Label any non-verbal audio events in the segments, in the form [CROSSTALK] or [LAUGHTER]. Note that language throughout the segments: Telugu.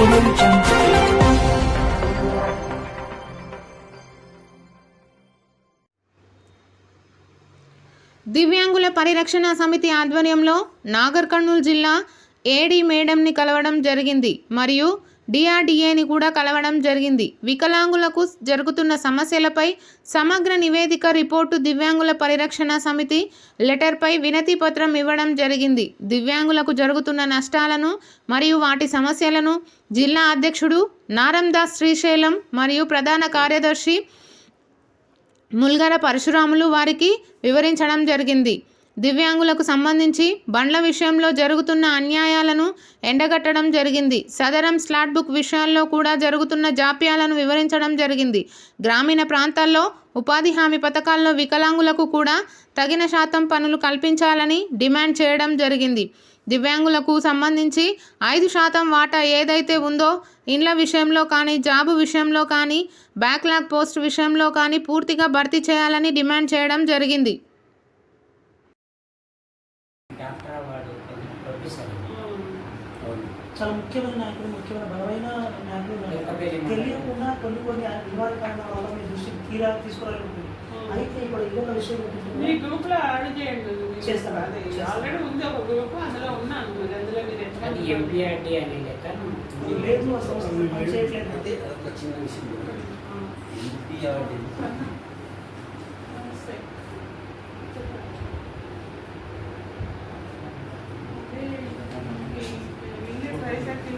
దివ్యాంగుల పరిరక్షణ సమితి ఆధ్వర్యంలో నాగర్ కర్నూలు జిల్లా ఏడీ మేడంని కలవడం జరిగింది. మరియు డిఆర్డిఏని కూడా కలవడం జరిగింది. వికలాంగులకు జరుగుతున్న సమస్యలపై సమగ్ర నివేదిక రిపోర్టు దివ్యాంగుల పరిరక్షణ సమితి లెటర్పై వినతి పత్రం ఇవ్వడం జరిగింది. దివ్యాంగులకు జరుగుతున్న నష్టాలను మరియు వాటి సమస్యలను జిల్లా అధ్యక్షుడు నారందాస్ శ్రీశైలం మరియు ప్రధాన కార్యదర్శి ముల్గర పరశురాములు వారికి వివరించడం జరిగింది. దివ్యాంగులకు సంబంధించి బండ్ల విషయంలో జరుగుతున్న అన్యాయాలను ఎండగట్టడం జరిగింది. సదరం స్లాట్ బుక్ విషయాల్లో కూడా జరుగుతున్న జాప్యాలను వివరించడం జరిగింది. గ్రామీణ ప్రాంతాల్లో ఉపాధి హామీ పథకాల్లో వికలాంగులకు కూడా తగిన శాతం పనులు కల్పించాలని డిమాండ్ చేయడం జరిగింది. దివ్యాంగులకు సంబంధించి ఐదు శాతం వాటా ఏదైతే ఉందో ఇండ్ల విషయంలో కానీ జాబు విషయంలో కానీ బ్యాక్లాగ్ పోస్ట్ విషయంలో కానీ పూర్తిగా భర్తీ చేయాలని డిమాండ్ చేయడం జరిగింది. చాలా ముఖ్యమైన నాయకుడు ముఖ్యమైన బలమైన నాయకుడు తెలియకుండా కొన్ని కొన్ని నివారణ కారణాల వల్ల మీ దృష్టికి తీరా తీసుకురాలి అయితే ఇప్పుడు ఇంకొక విషయం మీ గ్రూప్లో యాడ్ చేయండి. మీరు. చేస్తాం. అదే, చేస్తాం. ఆల్రెడీ ఉంది ఒక గ్రూప్ అందులో ఉన్నాను. మీరు అందులో మీరు ఎంపీఆర్డి అనే లెక్క లేదు ఆ సంస్థ పనిచేయట్లేదు. అదే ఒక చిన్న విషయం. నమస్తే. [LAUGHS]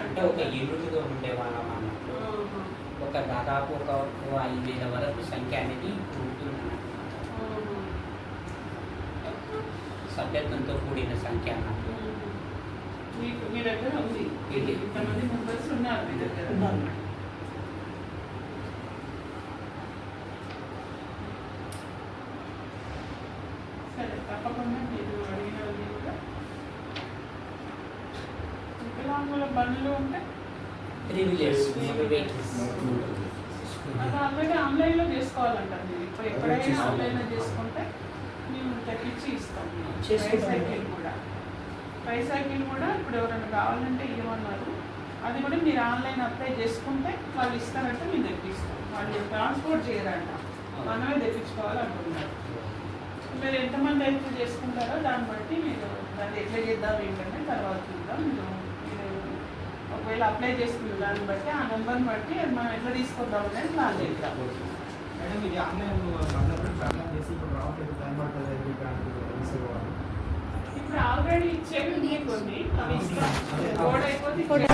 అంటే ఒక యూనిట్గా ఉండే వాళ్ళం అన్నట్టు ఆహా, ఒక దాదాపు ఒక ఓ ఐదు వేల వరకు సంఖ్య అనేది ఉంటుంది ఆహా. సభ్యత్వంతో కూడిన సంఖ్య అన్నట్టు మీకు మీ దగ్గర ఉంది ఇది. ఇంతమంది మెంబర్స్ ఉన్నారు మీ దగ్గర ఉన్నారు. సరే తప్పకుండా వికలాంగుల బండ్లు ఉంటే అది ఆల్రెడీ ఆన్లైన్లో చేసుకోవాలంటారు మీరు. ఇప్పుడు ఎప్పుడైనా ఆన్లైన్లో చేసుకుంటే మేము తెప్పించి ఇస్తాం. సైకిల్ కూడా. సైకిల్ కూడా ఇప్పుడు ఎవరైనా కావాలంటే ఇవ్వమన్నారు. అది కూడా మీరు ఆన్లైన్ అప్లై చేసుకుంటే వాళ్ళు ఇస్తారంటే మేము తెప్పిస్తాం. వాళ్ళు ట్రాన్స్పోర్ట్ చేయరంట. మనమే తెప్పించుకోవాలనుకుంటున్నారు. మీరు ఎంతమంది అయితే చేసుకుంటారో దాన్ని బట్టి మీరు దాన్ని ఎట్లా చేద్దాం ఏంటంటే తర్వాత చూద్దాం. మీరు ఒకవేళ అప్లై చేసుకున్న దాన్ని బట్టి ఆ నెంబర్ని బట్టి మనం ఎట్లా తీసుకుందాం అనేది ప్లాన్ చేద్దాం మేడం ఇది ఆన్లైన్ బండ్లపై ప్రారంభం చేసి ఇప్పుడు రావట్లేదు టైం పడుతుంది ఆల్రెడీ ఇచ్చేవి కొన్ని అవి ఇస్తాం కోడ్ అయిపోతే.